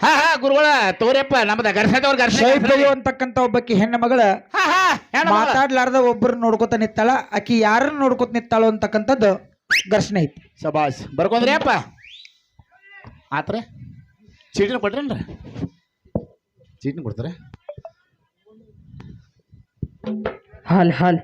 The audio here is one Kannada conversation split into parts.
ಹಾ ಹಾ ಗುರುಗಳ ತೋರಿಯಪ್ಪ ನಮ್ದ ಘರ್ಷದವ್ರ ಘರ್ಷ ಶೈಬಲಿ ಅಂತಕ್ಕಂತ ಒಬ್ಬಕಿ ಹೆಣ್ಣು ಮಗಳ ಹಾ ಹಾ ಹೆಣ್ಣು ಮಾತಾಡ್ಲಾರ್ದ ಒಬ್ಬರು ನೋಡ್ಕೊತ ನಿತ್ತಾಳ ಆಕಿ ಯಾರನ್ನ ನೋಡ್ಕೊತ ನಿತ್ತಾಳು ಅಂತಕ್ಕಂಥದ್ದು ಘರ್ಷಣೆ ಐತಿ. ಶಬಾಸ್ ಬರ್ಕೊಂದ್ರಿ ಅಪ್ಪ ಆತ್ರ? ಚೀಟಿನ ಕೊಟ್ರೇನ್ರ? ಚೀಟಿನ ಕೊಡ್ತಾರೆ? ಹಾಲ್ ಹಾಲ್.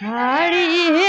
হারিয়ে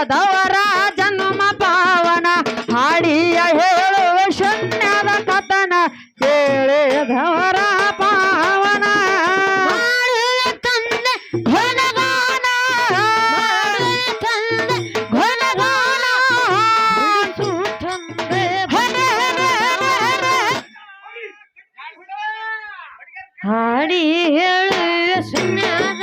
ಪಡೆದವರ ಜನ್ಮ ಪಾವನ ಹಾಡಿಯ ಹೇಳುವ ಶೂನ್ಯದ ಕಥನ ಕೇಳಿದವರ ಪಾವನ. ತಂದೆ ಘನಗಾನ ತಂದೆ ಘನಗಾನ. ಸುತ್ತಂದೆ ಹಾಡಿ ಹೇಳುವ ಶೂನ್ಯದ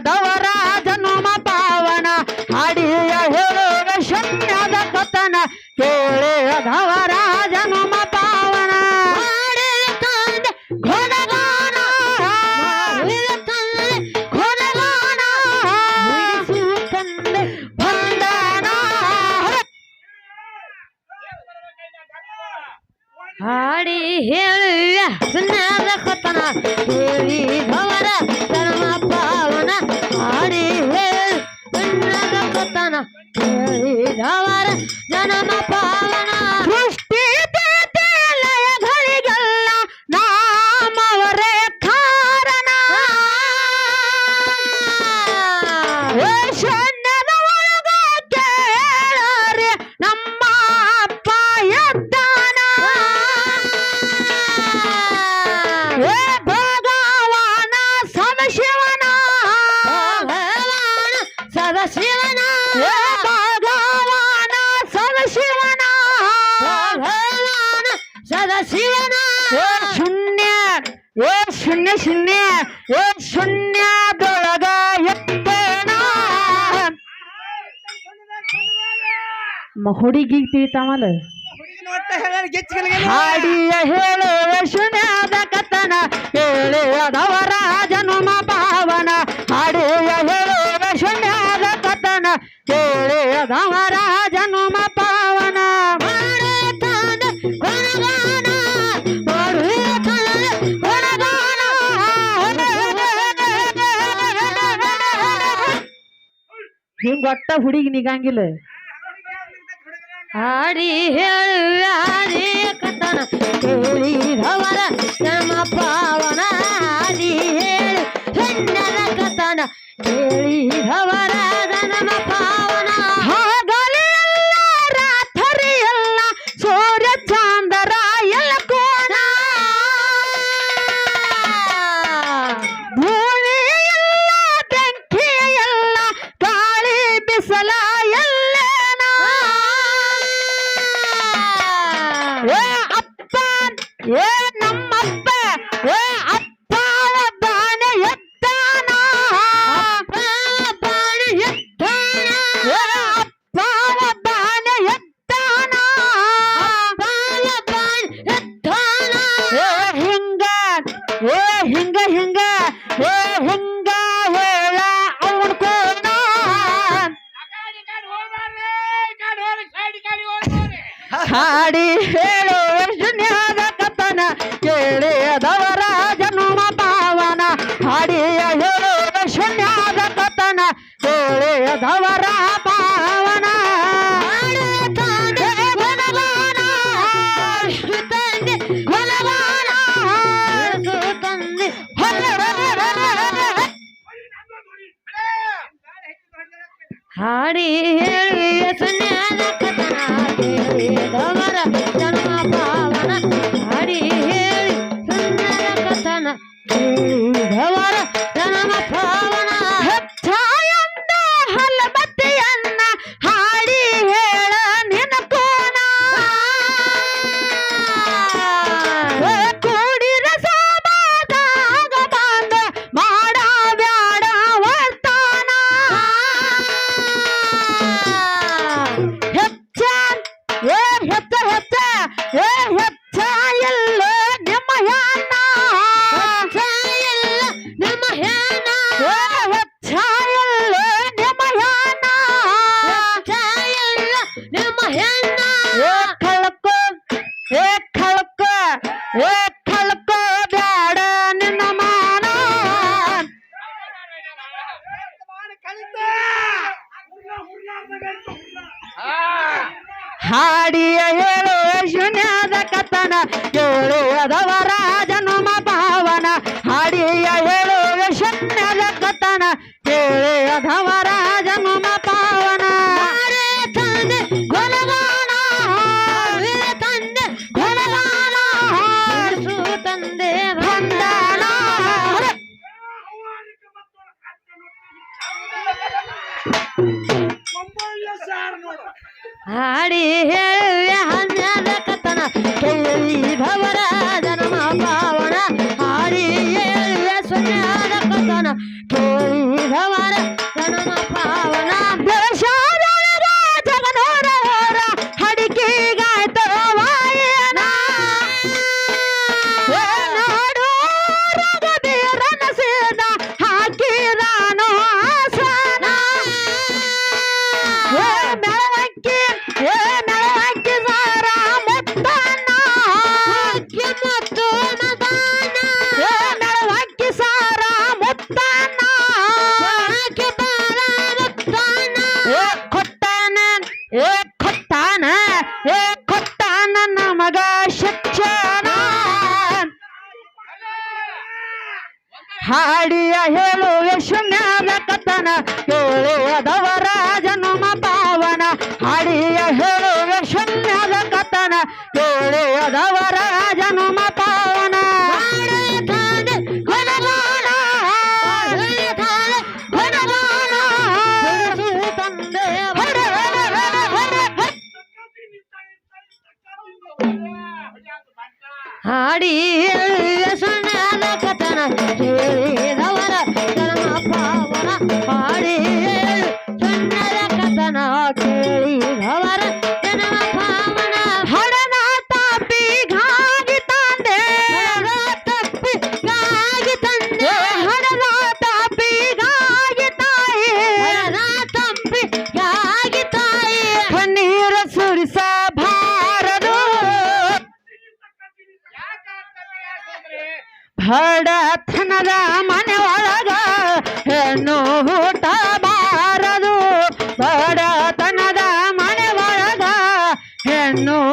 டாடா ಶೂನ್ಯ ಶೂನ್ಯ ಓಂ ಶೂನ್ಯದೊಳಗ ಎತ್ತಣ ಹುಡುಗಿ ತೀತಾವಲ್ಲ ಹಾಡಿಯ ಹೇಳುವ ಶೂನ್ಯದ ಕಥನ ಹೇಳಿಯದವರ ಜನುಮ ಪಾವನ. ಹಾಡಿಯ ಹೇಳುವ ಶೂನ್ಯದ ಕಥನ ಹೇಳಿಯದವರ ಒಟ್ಟ ಹುಡುಗಿ ನಿಗಂಗಿಲ್ಲ. ಹಾಡಿ ಹೇಳಿ ಕಥನ ಕೇಳಿದವರ ನಮ್ಮ ಪಾವನ ಹಾಡಿ ಹೇಳಿ ಕಥನ ಕೇಳಿದವರ ಹಾಡಿ ಹೇಳು ಶೂನ್ಯದ ಕಥನ ಕೇಳಿದವರ ಜನ್ಮ ಪಾವನ ಹಾಡಿ ಹೇಳು ಶೂನ್ಯದ ಕಥನ ಕೇಳಿದವರ ಪಾವನ ಹಾಡಿ ಹೇಳಿ ಸುನ್ಯಾದ ಕಥನ रे ಕಳ್ಕೋಬೇಡ ನಿನ್ನ ಮಾನ. ಹಾಡಿಯ ಹೇಳು ಶೂನ್ಯದ ಕಥನ ಕೇಳುವುದವರಾಜ. ಹಾಡಿ ಹೇಳುವೆ ಹನ್ನೆರಡಕ್ಕತನ. ಅಡಿಯ ಹೇಳುವ ಶೂನ್ಯದ ಕಥನ ಕೇಳಿಯದವರ ಜನುಮ ಪಾವನ ಹಾಡಿ ಸುಣ್ಣ no.